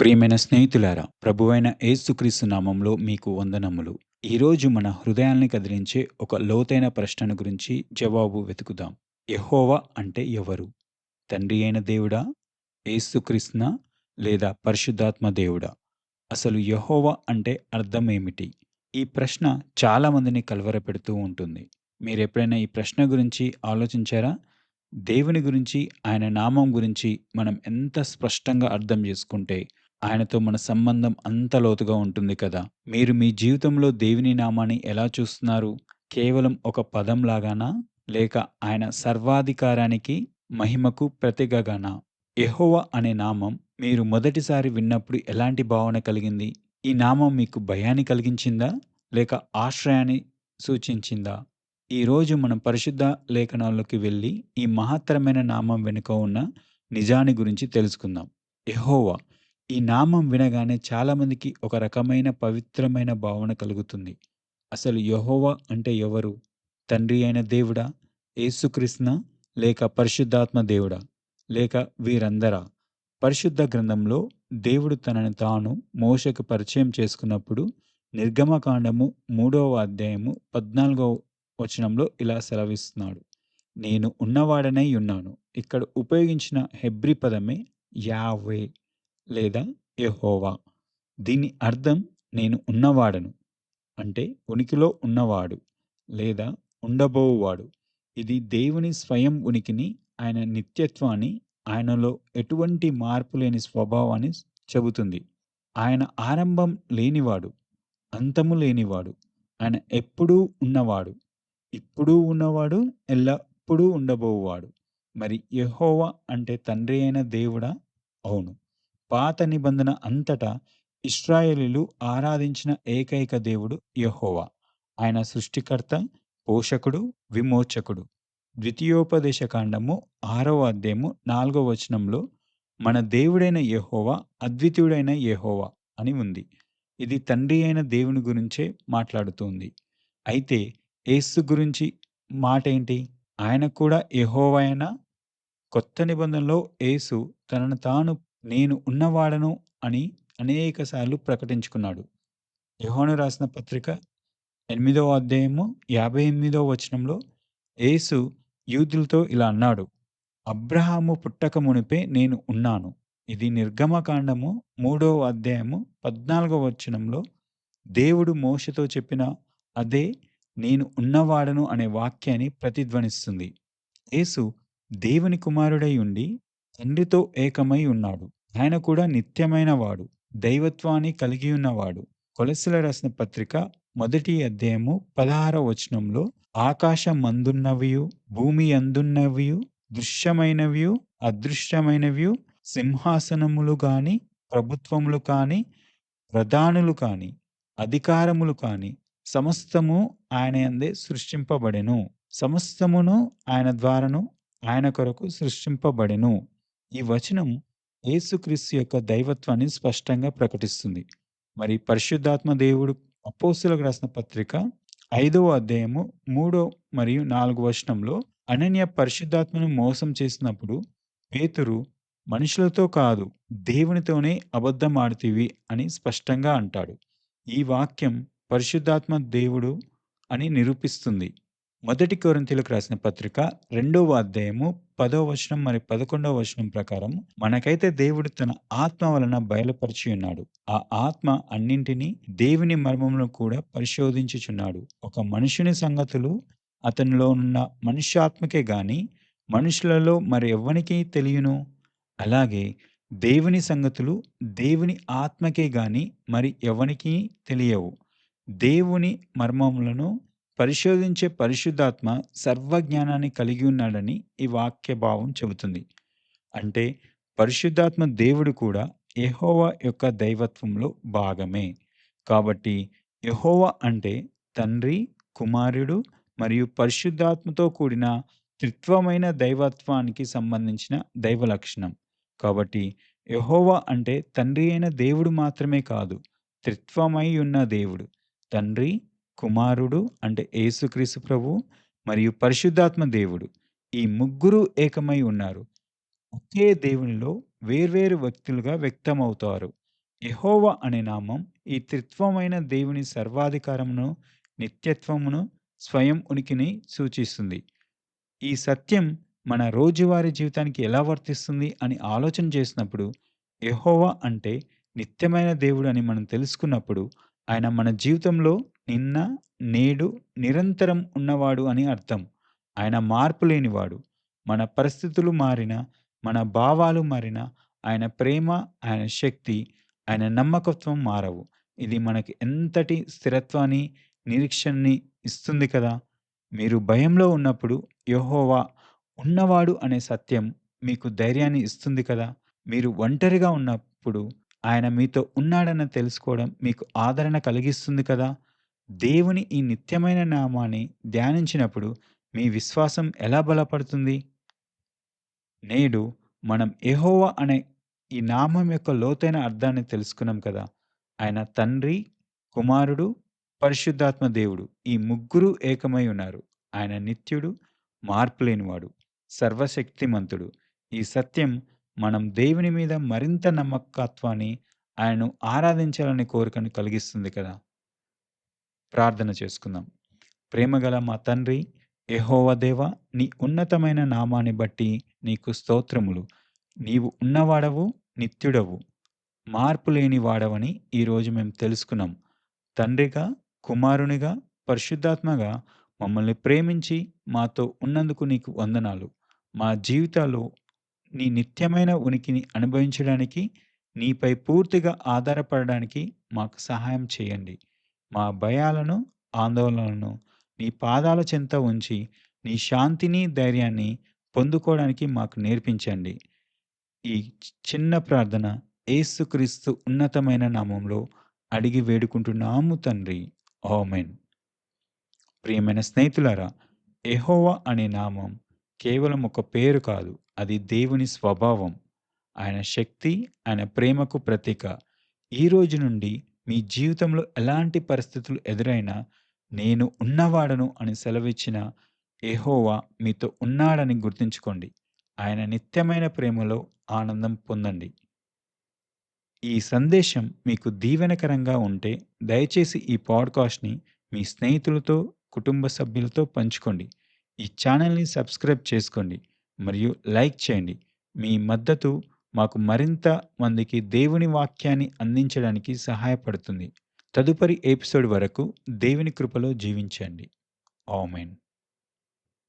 ప్రియమైన స్నేహితులారా ప్రభువైన ఏసుక్రీస్తు నామంలో మీకు వందనములు. ఈరోజు మన హృదయాల్ని కదిలించే ఒక లోతైన ప్రశ్నను గురించి జవాబు వెతుకుదాం. యహోవా అంటే ఎవరు? తండ్రి అయిన దేవుడా? ఏసుకృష్ణ లేదా పరిశుద్ధాత్మ దేవుడా? అసలు యహోవా అంటే అర్థం ఏమిటి? ఈ ప్రశ్న చాలా మందిని కలవరపెడుతూ ఉంటుంది. మీరు ఎప్పుడైనా ఈ ప్రశ్న గురించి ఆలోచించారా? దేవుని గురించి ఆయన నామం గురించి మనం ఎంత స్పష్టంగా అర్థం చేసుకుంటే ఆయనతో మన సంబంధం అంత లోతుగా ఉంటుంది కదా. మీరు మీ జీవితంలో దేవుని నామాన్ని ఎలా చూస్తున్నారు? కేవలం ఒక పదం లాగానా లేక ఆయన సర్వాధికారానికి మహిమకు ప్రతిగగానా? యెహోవా అనే నామం మీరు మొదటిసారి విన్నప్పుడు ఎలాంటి భావన కలిగింది? ఈ నామం మీకు భయాన్ని కలిగించిందా? లేక ఆశ్రయాన్ని సూచించిందా? ఈరోజు మనం పరిశుద్ధ లేఖనాల్లోకి వెళ్ళి ఈ మహత్తరమైన నామం వెనుక ఉన్న నిజాన్ని గురించి తెలుసుకుందాం. ఎహోవా ఈ నామం వినగానే చాలామందికి ఒక రకమైన పవిత్రమైన భావన కలుగుతుంది. అసలు యహోవా అంటే ఎవరు? తండ్రి అయిన దేవుడా? యేసుకృష్ణ లేక పరిశుద్ధాత్మ దేవుడా? లేక వీరందరా? పరిశుద్ధ గ్రంథంలో దేవుడు తనని తాను మోషకు పరిచయం చేసుకున్నప్పుడు నిర్గమకాండము మూడవ అధ్యాయము పద్నాలుగవ వచనంలో ఇలా సెలవిస్తున్నాడు. నేను ఉన్నవాడనై ఉన్నాను. ఇక్కడ ఉపయోగించిన హెబ్రి పదమే యావే. లేదా యహోవా? దీని అర్థం నేను ఉన్నవాడను. అంటే ఉనికిలో ఉన్నవాడు లేదా ఉండబోవువాడు. ఇది దేవుని స్వయం ఉనికిని ఆయన నిత్యత్వాన్ని ఆయనలో ఎటువంటి మార్పు లేని స్వభావాన్ని చెబుతుంది. ఆయన ఆరంభం లేనివాడు అంతము లేనివాడు ఆయన ఎప్పుడూ ఉన్నవాడు ఇప్పుడు ఉన్నవాడు ఎల్లప్పుడూ ఉండబోవువాడు. మరి యహోవా అంటే తండ్రి అయిన దేవుడా? అవును. పాత నిబంధన అంతటా ఇస్రాయేలీలు ఆరాధించిన ఏకైక దేవుడు యహోవా. ఆయన సృష్టికర్త పోషకుడు విమోచకుడు. ద్వితీయోపదేశ కాండము ఆరవ అధ్యాయము నాలుగవ వచనంలో మన దేవుడైన యహోవా అద్వితీయుడైన యహోవా అని ఉంది. ఇది తండ్రి అయిన దేవుని గురించే మాట్లాడుతుంది. అయితే ఏసు గురించి మాట ఏంటి? ఆయన కూడా యెహోవాయనా కొత్త నిబంధనలో ఏసు తనను తాను నేను ఉన్నవాడను అని అనేక సార్లు ప్రకటించుకున్నాడు. యోహాను రాసిన పత్రిక ఎనిమిదవ అధ్యాయము యాభై ఎనిమిదవ వచనంలో యేసు యూదులతో ఇలా అన్నాడు అబ్రహాము పుట్టక మునిపే నేను ఉన్నాను. ఇది నిర్గమకాండము మూడవ అధ్యాయము పద్నాలుగవ వచనంలో దేవుడు మోషతో చెప్పిన అదే నేను ఉన్నవాడను అనే వాక్యాన్ని ప్రతిధ్వనిస్తుంది. యేసు దేవుని కుమారుడై ఉండి తండ్రితో ఏకమై ఉన్నాడు. ఆయన కూడా నిత్యమైన వాడు. దైవత్వాన్ని కలిగి ఉన్నవాడు. కొలసిల రాసిన పత్రిక మొదటి అధ్యాయము పదహార వచనంలో ఆకాశం మందున్నవియు భూమి అందున్నవియు దృశ్యమైనవియు అదృశ్యమైనవియు సింహాసనములు కాని ప్రభుత్వములు కాని ప్రధానులు కాని అధికారములు కాని సమస్తము ఆయన అందే సృష్టింపబడెను. సమస్తమును ఆయన ద్వారాను ఆయన కొరకు సృష్టింపబడెను. ఈ వచనం యేసుక్రీస్తు యొక్క దైవత్వాన్ని స్పష్టంగా ప్రకటిస్తుంది. మరి పరిశుద్ధాత్మ దేవుడు అపోస్తులకు రాసిన పత్రిక ఐదవ అధ్యాయము మూడో మరియు నాలుగు వచనంలో అనన్య పరిశుద్ధాత్మను మోసం చేసినప్పుడు పేతురు మనుషులతో కాదు దేవునితోనే అబద్ధం ఆడితివి అని స్పష్టంగా అంటాడు. ఈ వాక్యం పరిశుద్ధాత్మ దేవుడు అని నిరూపిస్తుంది. మొదటి కొరింథీయులకు రాసిన పత్రిక రెండవ అధ్యాయము పదో వచనం మరి పదకొండవ వచనం ప్రకారం మనకైతే దేవుడు తన ఆత్మ వలన బయలుపరిచి ఉన్నాడు. ఆ ఆత్మ అన్నింటినీ దేవుని మర్మమును కూడా పరిశోధించుచున్నాడు. ఒక మనుషుని సంగతులు అతనిలో ఉన్న మనుష్యాత్మకే గాని మనుషులలో మరి ఎవ్వనికి తెలియను. అలాగే దేవుని సంగతులు దేవుని ఆత్మకే గాని మరి ఎవనికి తెలియవు. దేవుని మర్మములను పరిశోధించే పరిశుద్ధాత్మ సర్వజ్ఞానాన్ని కలిగి ఉన్నాడని ఈ వాక్య భావం చెబుతుంది. అంటే పరిశుద్ధాత్మ దేవుడు కూడా యహోవా యొక్క దైవత్వంలో భాగమే. కాబట్టి యహోవా అంటే తండ్రి కుమారుడు మరియు పరిశుద్ధాత్మతో కూడిన త్రిత్వమైన దైవత్వానికి సంబంధించిన దైవ లక్షణం. కాబట్టి యహోవా అంటే తండ్రి అయిన దేవుడు మాత్రమే కాదు త్రిత్వమై ఉన్న దేవుడు. తండ్రి కుమారుడు అంటే యేసుక్రీస్తు ప్రభు మరియు పరిశుద్ధాత్మ దేవుడు. ఈ ముగ్గురు ఏకమై ఉన్నారు. ఒకే దేవునిలో వేర్వేరు వ్యక్తులుగా వ్యక్తమవుతారు. యహోవ అనే నామం ఈ త్రిత్వమైన దేవుని సర్వాధికారమును, నిత్యత్వమును, స్వయం ఉనికిని సూచిస్తుంది. ఈ సత్యం మన రోజువారీ జీవితానికి ఎలా వర్తిస్తుంది అని ఆలోచన చేసినప్పుడు, యెహోవా అంటే నిత్యమైన దేవుడు అని మనం తెలుసుకున్నప్పుడు, ఆయన మన జీవితంలో నిన్న, నేడు, నిరంతరం ఉన్నవాడు అని అర్థం. ఆయన మార్పు లేనివాడు. మన పరిస్థితులు మారినా, మన భావాలు మారినా, ఆయన ప్రేమ, ఆయన శక్తి, ఆయన నమ్మకత్వం మారవు. ఇది మనకి ఎంతటి స్థిరత్వాన్ని, నిరీక్షణని ఇస్తుంది కదా! మీరు భయంలో ఉన్నప్పుడు యహోవా ఉన్నవాడు అనే సత్యం మీకు ధైర్యాన్ని ఇస్తుంది కదా! మీరు ఒంటరిగా ఉన్నప్పుడు ఆయన మీతో ఉన్నాడని తెలుసుకోవడం మీకు ఆదరణ కలిగిస్తుంది కదా! దేవుని ఈ నిత్యమైన నామాన్ని ధ్యానించినప్పుడు మీ విశ్వాసం ఎలా బలపడుతుంది? నేడు మనం ఎహోవా అనే ఈ నామం యొక్క లోతైన అర్థాన్ని తెలుసుకున్నాం కదా! ఆయన తండ్రి, కుమారుడు, పరిశుద్ధాత్మ దేవుడు. ఈ ముగ్గురు ఏకమై ఉన్నారు. ఆయన నిత్యుడు, మార్పులేనివాడు, సర్వశక్తిమంతుడు. ఈ సత్యం మనం దేవుని మీద మరింత నమ్మకత్వాన్ని, ఆయనను ఆరాధించాలనే కోరికను కలిగిస్తుంది కదా! ప్రార్థన చేసుకుందాం. ప్రేమగల మా తండ్రి, యెహోవా నీ ఉన్నతమైన నామాన్ని బట్టి నీకు స్తోత్రములు. నీవు ఉన్నవాడవు, నిత్యుడవు, మార్పు లేని వాడవని ఈరోజు మేము తెలుసుకున్నాం. తండ్రిగా, కుమారునిగా, పరిశుద్ధాత్మగా మమ్మల్ని ప్రేమించి మాతో ఉన్నందుకు నీకు వందనాలు. మా జీవితాల్లో నీ నిత్యమైన ఉనికిని అనుభవించడానికి, నీపై పూర్తిగా ఆధారపడడానికి మాకు సహాయం చేయండి. మా భయాలను, ఆందోళనలను నీ పాదాల చెంత ఉంచి, నీ శాంతిని, ధైర్యాన్ని పొందుకోవడానికి మాకు నేర్పించండి. ఈ చిన్న ప్రార్థన యేసుక్రీస్తు ఉన్నతమైన నామంలో అడిగి వేడుకుంటున్నాము తండ్రి. ఆమేన్. ప్రియమైన స్నేహితులారా, యెహోవా అనే నామం కేవలం ఒక పేరు కాదు. అది దేవుని స్వభావం. ఆయన శక్తి, ఆయన ప్రేమకు ప్రతీక. ఈ రోజు నుండి మీ జీవితంలో ఎలాంటి పరిస్థితులు ఎదురైనా నేను ఉన్నవాడను అని సెలవిచ్చిన ఏహోవా మీతో ఉన్నాడని గుర్తుంచుకోండి. ఆయన నిత్యమైన ప్రేమలో ఆనందం పొందండి. ఈ సందేశం మీకు దీవెనకరంగా ఉంటే దయచేసి ఈ పాడ్‌కాస్ట్‌ని మీ స్నేహితులతో, కుటుంబ సభ్యులతో పంచుకోండి. ఈ ఛానల్ని సబ్స్క్రైబ్ చేసుకోండి మరియు లైక్ చేయండి. మీ మద్దతు మాకు మరింత మందికి దేవుని వాక్యాన్ని అందించడానికి సహాయపడుతుంది. తదుపరి ఎపిసోడ్ వరకు దేవుని కృపలో జీవించండి. ఆమెన్